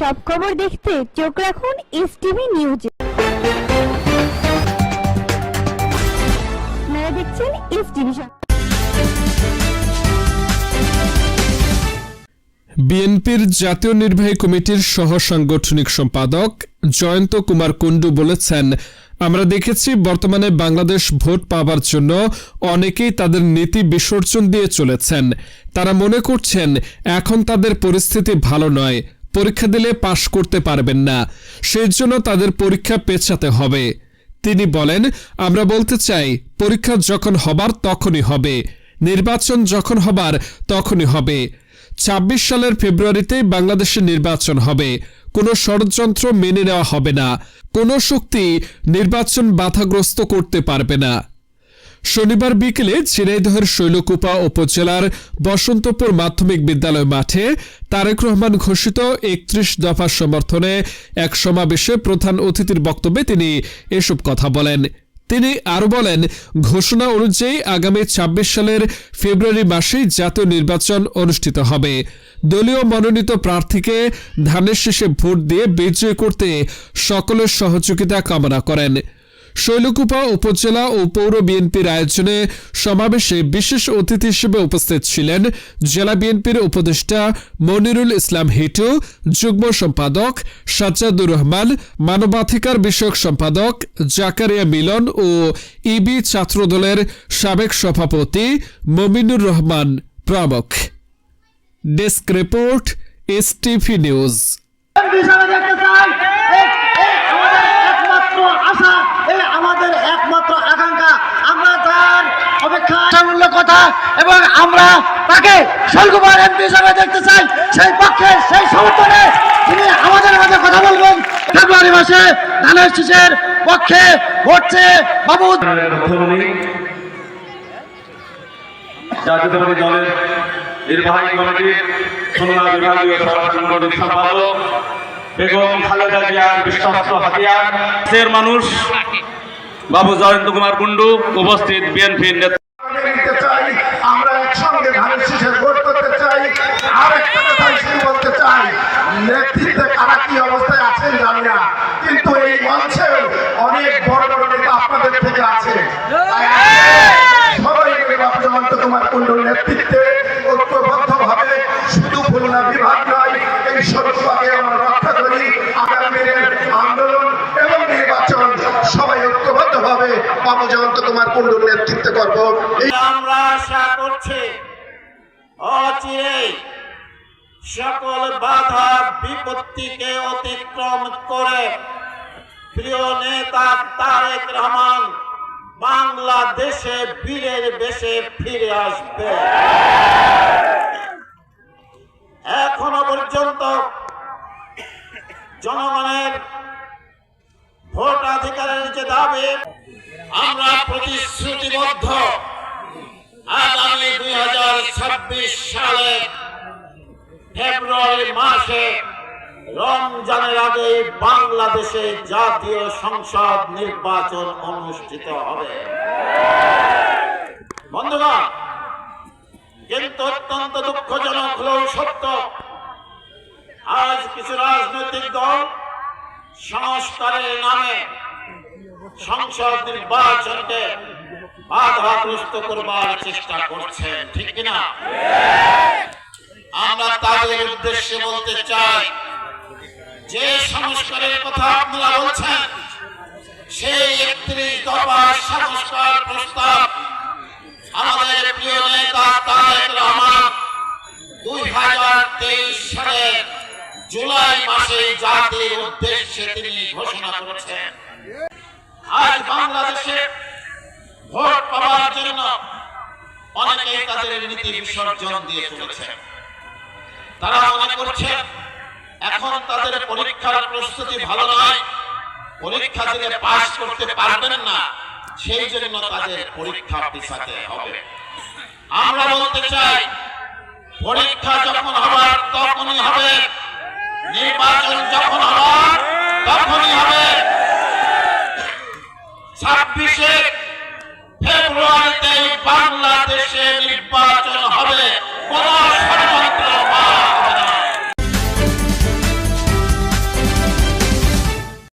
সব খবর দেখতে চোখ রাখুন এস টিভি নিউজে দেখছেন এস টিভি বিএনপির জাতীয় নির্বাহী কমিটির সহ সাংগঠনিক সম্পাদক জয়ন্ত কুমার কুণ্ডু বলেছেন, আমরা দেখেছি বর্তমানে বাংলাদেশ ভোট পাবার জন্য অনেকেই তাদের নীতি বিসর্জন দিয়ে চলেছেন। তারা মনে করছেন, এখন তাদের পরিস্থিতি ভালো নয়। পরীক্ষা দিলে পাশ করতে পারবেন না। সেই জন্য তাদের পরীক্ষা পেছাতে হবে। তিনি বলেন, আমরা বলতে চাই, পরীক্ষা যখন হবার তখনই হবে। নির্বাচন যখন হবার তখনই হবে। ছাব্বিশ সালের ফেব্রুয়ারিতে বাংলাদেশে নির্বাচন হবে। কোনো ষড়যন্ত্র মেনে নেওয়া হবে না। কোনো শক্তি নির্বাচন বাধাগ্রস্ত করতে পারবে না। শনিবার বিকেলে ঝিনাইদহের শৈলকুপা উপজেলার বসন্তপুর মাধ্যমিক বিদ্যালয় মাঠে তারেক রহমান ঘোষিত একত্রিশ দফা সমর্থনে এক সমাবেশে প্রধান অতিথির বক্তব্যে তিনি এসব কথা বলেন। তিনি আরও বলেন, ঘোষণা অনুযায়ী আগামী ২৬ সালের ফেব্রুয়ারি মাসেই জাতীয় নির্বাচন অনুষ্ঠিত হবে। দলীয় মনোনীত প্রার্থীকে ধানের শেষে ভোট দিয়ে বিজয়ী করতে সকলের সহযোগিতা কামনা করেন। শৈলকুপা উপজেলা ও পৌর বিএনপির আয়োজনে সমাবেশে বিশেষ অতিথি হিসেবে উপস্থিত ছিলেন জেলা বিএনপির উপদেষ্টা মনিরুল ইসলাম হিটু, যুগ্ম সম্পাদক সাজ্জাদুর রহমান, মানবাধিকার বিষয়ক সম্পাদক জাকারিয়া মিলন ও ইবি ছাত্রদলের সাবেক সভাপতি মমিনুর রহমান প্রমুখ। Desk report, S TV news হিসাবে দেখতে চাই এই- এই আমাদের একমাত্র আশা এই আমাদের একমাত্র আকাঙ্ক্ষা আমরা তার অপেক্ষা মূল্য কথা এবং আমরা তাকে শৈলকুমার এমপি হিসাবে দেখতে চাই। সেই পক্ষে, সেই সমর্থনে তিনি আমাদের মাঝে কথা বলবেন। ফেব্রুয়ারি মাসে ধানের শীষের পক্ষে ভোটছে বাবু মানুষ, বাবু জয়ন্ত কুমার কুন্ডু উপস্থিত বিএনপির নিতে চাই আমরা একসঙ্গে ধানের শীষের ভোট করতে চাই আর একটা কথা শুরু বলতে চাই নেতৃত্বে কারা কি অবস্থায় আছেন জানি না কিন্তু এই মঞ্চে অনেক বড় বড় নেতা আপনাদের থেকে আছে তাই আজকে সবাই মিলে বাবু জয়ন্ত কুমার কুণ্ডুর নেতৃত্বে ঐক্যবদ্ধ ভাবে শুধু খুলনা বিভাগ নয় এই সরকারকে আমরা রক্ষা করি আগামী দিনের আন্দোলন এবং নির্বাচন সবাই ঐক্যবদ্ধ ভাবে বাবু জয়ন্ত কুমার কুণ্ডুর নেতৃত্বে করব। আমরা আশা করছি, অচিরে সকল বাধা বিপত্তিকে অতিক্রম করে প্রিয় নেতা তারেক রহমান বাংলাদেশে বীরের বেশে ফিরে আসবে। এখনও পর্যন্ত জনগণের ভোটাধিকারের যে দাবি আমরা প্রতিশ্রুতিবদ্ধ। আগামী দুই হাজার ছাব্বিশ সালে ফেব্রুয়ারি মাসে রমজানের আগে বাংলাদেশে জাতীয় সংসদ নির্বাচন অনুষ্ঠিত হবে। বন্ধুগণ, কিন্তু অত্যন্ত দুঃখজনক হলেও সত্য, আজ কিছু রাজনৈতিক দল সংস্কারের নামে সংসদ নির্বাচনকে বাধাগ্রস্ত করবার চেষ্টা করছেন, ঠিক কিনা? আমরা তাদের উদ্দেশ্যে বলতে চাই, যে সংস্কারের কথা আপনারা বলছেন, সেই একত্রিশ দফা সংস্কার প্রস্তাব আমাদের প্রিয় নেতা তারেক রহমান দুই হাজার তেইশ সালের জুলাই মাসে জাতির উদ্দেশ্যে তিনি ঘোষণা করেছেন। আজ বাংলাদেশে ভোট পাওয়ার জন্য অনেকেই তাদের নীতি বিসর্জন দিয়ে চলেছে তারা মনে করছে এখন তাদের পরীক্ষার প্রস্তুতি ভালো নয়, পরীক্ষা দিলে পাশ করতে পারবেন না, সেই জন্য তাদের পরীক্ষা পিছাতে হবে। আমরা বলতে চাই, পরীক্ষা যখন হবার তখনই হবে, নির্বাচন যখন হবার তখনই হবে ছাব্বিশে ফেব্রুয়ারিতে বাংলা